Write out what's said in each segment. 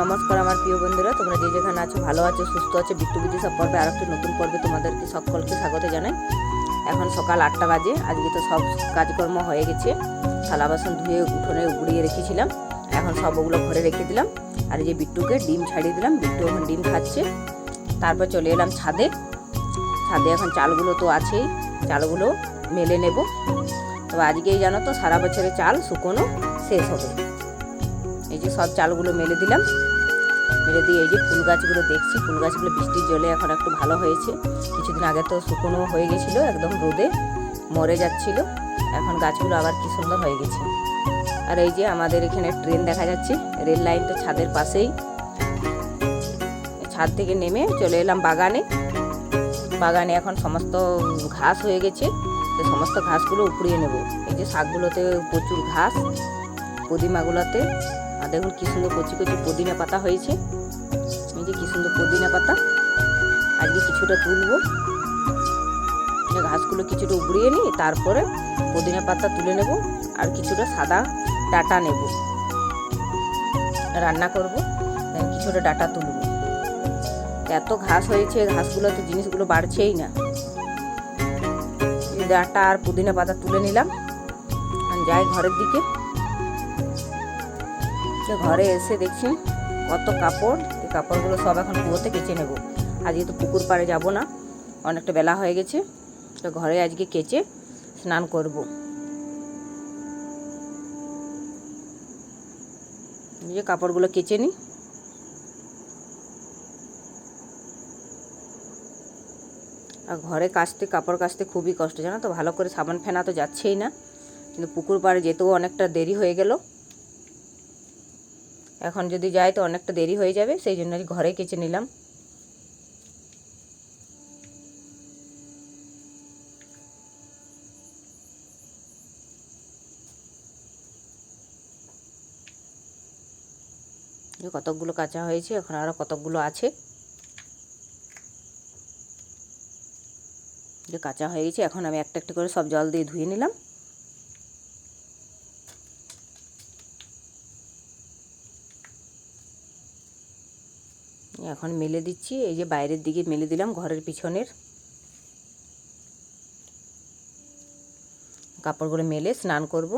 নমস্কার আমার প্রিয় বন্ধুরা। তোমরা যে যেখানে আছো, ভালো আছো, সুস্থ আছো, বিট্টু বিধি সব পর্বে আর একটি নতুন পর্বে তোমাদেরকে সকলকে স্বাগত জানাই। এখন সকাল আটটা বাজে, আজকে তো সব কাজকর্ম হয়ে গেছে। থালা বাসন ধুয়ে, উঠোনে উড়িয়ে রেখেছিলাম। এখন সব ওগুলো ঘরে রেখে দিলাম। আর এই যে বিট্টুকে ডিম ছাড়িয়ে দিলাম, বিট্টু এখন ডিম খাচ্ছে। তারপর চলে এলাম ছাদে। ছাদে এখন চালগুলো তো আছেই, চালগুলো মেলে নেব। তো আজকেই জানো তো, সারা বছরের চাল শুকনো শেষ হবে। এই যে সব চালগুলো মেলে দিলাম। মেলে দিয়ে এই যে ফুল গাছগুলো দেখছি। ফুল গাছগুলো বৃষ্টির জলে এখন একটু ভালো হয়েছে। কিছুদিন আগে তো শুকনো হয়ে গেছিল একদম রোদে, মরে যাচ্ছিল। এখন গাছগুলো আবার কি সুন্দর হয়ে গেছে। আর এই যে আমাদের এখানে ট্রেন দেখা যাচ্ছে। রেল লাইন তো ছাদের পাশেই। ছাদ থেকে নেমে চলে এলাম বাগানে। বাগানে এখন সমস্ত ঘাস হয়ে গেছে। তো সমস্ত ঘাসগুলো উপড়িয়ে নেব। এই যে শাকগুলোতে প্রচুর ঘাস পুদিমাগুলোতে আর দেখুন কি সুন্দর কচি কচি পুদিনা পাতা হয়েছে। এই যে কি সুন্দর পুদিনা পাতা। আজকে কিছুটা তুলবো। ঘাসগুলো কিছুটা উপড়িয়ে নিই, তারপরে পুদিনা পাতা তুলে নেব আর কিছুটা সাদা ডাটা নেব। রান্না করব কিছুটা ডাটা তুলব। এত ঘাস হয়েছে, ঘাসগুলো তো জিনিসগুলো বাড়ছেই না। ডাটা আর পুদিনা পাতা তুলে নিলাম। যাই ঘরের দিকে। যে ঘরে এসে দেখছি কত কাপড়, এই কাপড়গুলো সব এখন কুয়োতে কেচে নেব। আজকে তো পুকুর পাড়ে যাব না, অনেকটা বেলা হয়ে গেছে, তো ঘরে আজকে কেচে স্নান করব। যে কাপড়গুলো কেচে নিই। আর ঘরে কাচতে, কাপড় কাচতে খুবই কষ্ট, জানো তো? ভালো করে সাবান ফেনা তো যাচ্ছেই না, কিন্তু পুকুর পাড়ে যেতেও অনেকটা দেরি হয়ে গেল। এখন যদি যাই তো অনেকটা দেরি হয়ে যাবে, সেই জন্য ঘরে কেচে নিলাম। কতকগুলো কাঁচা হয়েছে, এখন আরও কতকগুলো আছে। যে কাঁচা হয়ে গেছে, এখন আমি একটা একটা করে সব জল দিয়ে ধুয়ে নিলাম। এখন মেলে দিচ্ছি, এই যে বাইরের দিকে মেলে দিলাম ঘরের পিছনের। কাপড়গুলো মেলে স্নান করব।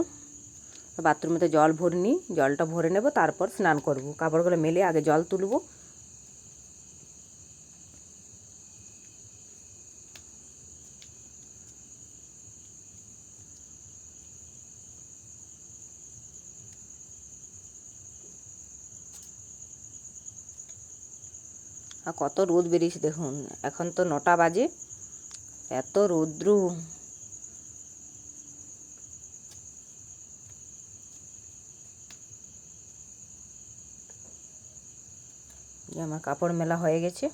বাথরুমেতে জল ভরে নিই জলটা ভরে নেব, তারপর স্নান করব। কাপড়গুলো মেলে আগে জল তুলব। আর কত রোদ বেরিয়েছে দেখুন। এখন তো নটা বাজে। এত রৌদ্র। আমার কাপড় মেলা হয়ে গেছে।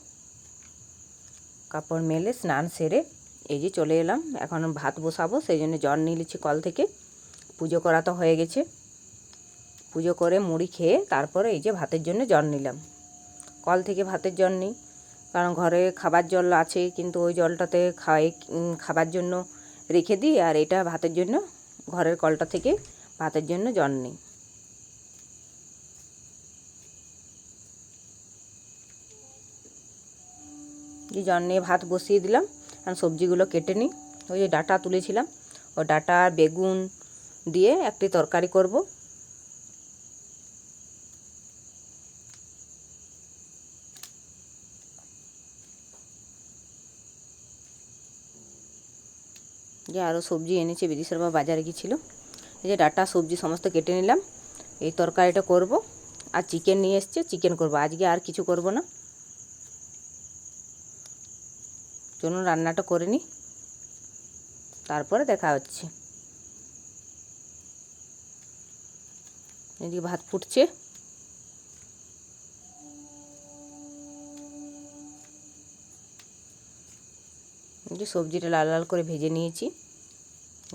কাপড় মেলে, স্নান সেরে এই যে চলে এলাম। এখন ভাত বসাবো, সেই জন্য জল নিয়ে নিচ্ছি কল থেকে। পুজো করা তো হয়ে গেছে। পুজো করে মুড়ি খেয়ে তারপরে এই যে ভাতের জন্য জল নিলাম। কল থেকে ভাতের জল নিই। কারণ ঘরে খাবার জল আছে, কিন্তু ওই জলটাতে খাই খাবার জন্য রেখে দিই, আর এটা ভাতের জন্য, ঘরের কলটা থেকে ভাতের জন্য জল নিই। যে জল নিয়ে ভাত বসিয়ে দিলাম আর সবজিগুলো কেটে নিই, ওই যে ডাটা তুলেছিলাম, ও ডাটা, বেগুন দিয়ে একটি তরকারি করব। যে আরও সবজি এনেছে বিদিশার বাবা বাজারে গিয়েছিল। এই যে ডাটা, সবজি সমস্ত কেটে নিলাম। এই তরকারিটা করব আর চিকেন নিয়ে এসছে চিকেন করব। আজকে আর কিছু করব না। চলুন রান্নাটা করে নিই তারপরে দেখা হচ্ছে। এদিকে ভাত ফুটছে। যে সবজিটা লাল লাল করে ভেজে নিয়েছি।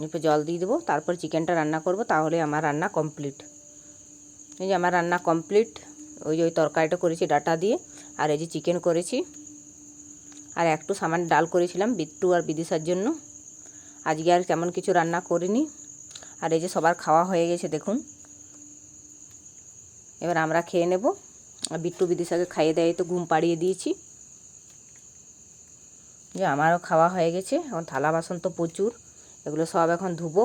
এরপর জল দিয়ে দেবো, তারপর চিকেনটা রান্না করব, তাহলে আমার রান্না কমপ্লিট। এই যে আমার রান্না কমপ্লিট, ওই যে ওই তরকারিটা করেছি ডাটা দিয়ে, আর এই যে চিকেন করেছি। আর একটু সামান্য ডাল করেছিলাম বিট্টু আর বিদিশার জন্য। আজকে আর তেমন কিছু রান্না করিনি। আর এই যে সবার খাওয়া হয়ে গেছে, দেখুন। এবার আমরা খেয়ে নেব। আর বিট্টু বিদিশাকে খাইয়ে দেয় তো ঘুম পাড়িয়ে দিয়েছি। যে আমারও খাওয়া হয়ে গেছে, এখন থালা বাসন তো প্রচুর, এগুলো সব এখন ধুবো।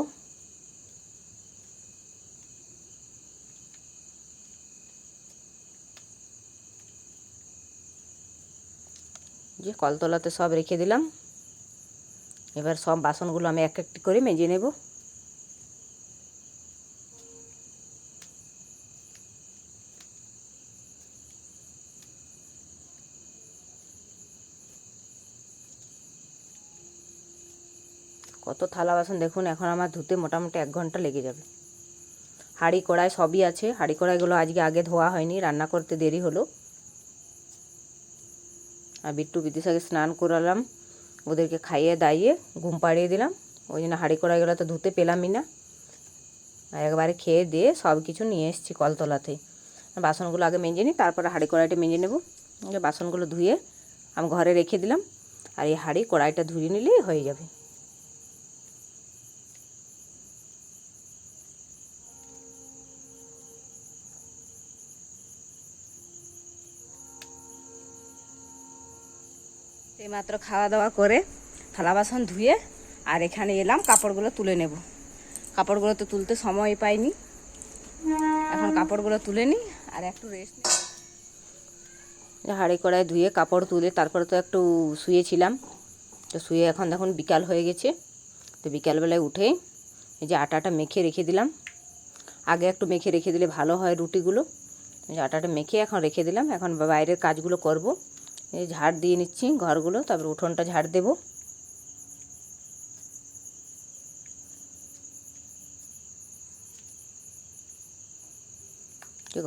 যে কলতলাতে সব রেখে দিলাম, এবার সব বাসনগুলো আমি এক একটি করে মেজে নেব। কত থালা বাসন, দেখুন, এখন আমার ধুতে মোটামুটি এক ঘণ্টা লেগে যাবে। হাঁড়ি কড়াই সবই আছে। হাঁড়ি কড়াইগুলো আজকে আগে ধোয়া হয়নি, রান্না করতে দেরি হলো। আর বিট্টু বিদিশাকে স্নান করালাম, ওদেরকে খাইয়ে দাইয়ে ঘুম পাড়িয়ে দিলাম। ওই জন্য হাঁড়ি কড়াইগুলো তো ধুতে পেলামই না। আর একবারে খেয়ে দিয়ে সব কিছু নিয়ে এসেছি কলতলাতে বাসনগুলো আগে মেজে নিই, তারপরে হাঁড়ি কড়াইটা মেজে নেব। বাসনগুলো ধুয়ে আমি ঘরে রেখে দিলাম। আর এই হাঁড়ি কড়াইটা ধুয়ে নিলেই হয়ে যাবে। এইমাত্র খাওয়া দাওয়া করে থালা বাসন ধুয়ে আর এখানে এলাম, কাপড়গুলো তুলে নেব। কাপড়গুলো তো তুলতে সময় পাইনি। এখন কাপড়গুলো তুলে নিই আর একটু রেস্ট হাঁড়ি কড়াই ধুয়ে কাপড় তুলে তারপরে তো একটু শুয়েছিলাম। তো শুয়ে এখন দেখুন বিকাল হয়ে গেছে। তো বিকালবেলায় উঠে এই যে আটাটা মেখে রেখে দিলাম। আগে একটু মেখে রেখে দিলে ভালো হয় রুটিগুলো। যে আটাটা মেখে এখন রেখে দিলাম। এখন বাইরের কাজগুলো করব। এই ঝাড় দিয়ে নিচ্ছি ঘরগুলো তারপর উঠোনটা ঝাড় দেব।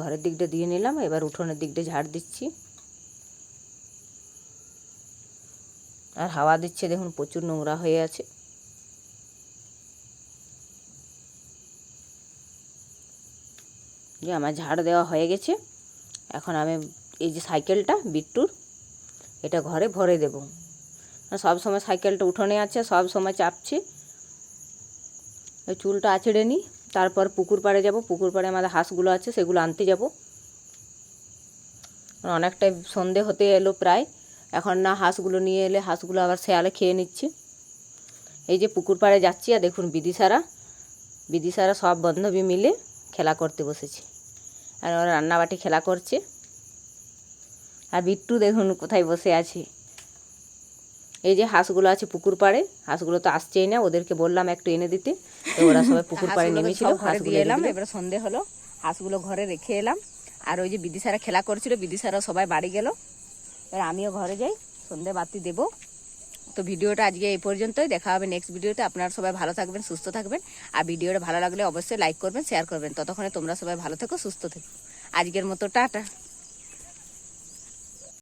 ঘরের দিকটা দিয়ে নিলাম, এবার উঠোনের দিকটা ঝাড় দিচ্ছি। আর হাওয়া দিচ্ছে, দেখুন প্রচুর নোংরা হয়ে আছে। যে আমার ঝাড় দেওয়া হয়ে গেছে, এখন আমি এই যে সাইকেলটা, বিট্টুর এটা ঘরে ভরে দেব। সব সময় সাইকেলটা উঠোনে আছে, সব সময় চাপছে। চুলটা আছড়ে নিই, তারপর পুকুর পাড়ে যাব। পুকুর পাড়ে আমাদের হাঁসগুলো আছে, সেগুলো আনতে যাব। অনেকটাই সন্ধে হতে এলো প্রায়। এখন না হাঁসগুলো নিয়ে এলে হাঁসগুলো আবার শেয়ালে খেয়ে নিচ্ছে। এই যে পুকুর পাড়ে যাচ্ছি, আর দেখুন বিদিশারা। বিদিশারা সব বান্ধবী মিলে খেলা করতে বসেছে। আর ওরা রান্নাবাটি খেলা করছে। আর বিট্টু দেখুন কোথায় বসে আছে। এই যে হাঁসগুলো আছে পুকুর পাড়ে হাঁসগুলো তো আসছেই না ওদেরকে বললাম একটু এনে দিতে। তো ওরা সবাই পুকুর পাড়ে নেমেছিল হাঁসগুলো এলাম এবার সন্ধে হলো হাঁসগুলো ঘরে রেখে এলাম। আর ওই যে বিদিশারা খেলা করছিল বিদিশারা সবাই বাড়ি গেল। এবার আমিও ঘরে যাই সন্ধে বাতি দেব। তো ভিডিওটা আজকে এই পর্যন্তই দেখা হবে নেক্সট ভিডিওতে। আপনারা সবাই ভালো থাকবেন সুস্থ থাকবেন। আর ভিডিওটা ভালো লাগলে অবশ্যই লাইক করবেন শেয়ার করবেন। ততক্ষণে তোমরা সবাই ভালো থেকো সুস্থ থেকো। আজকের মতো টাটা।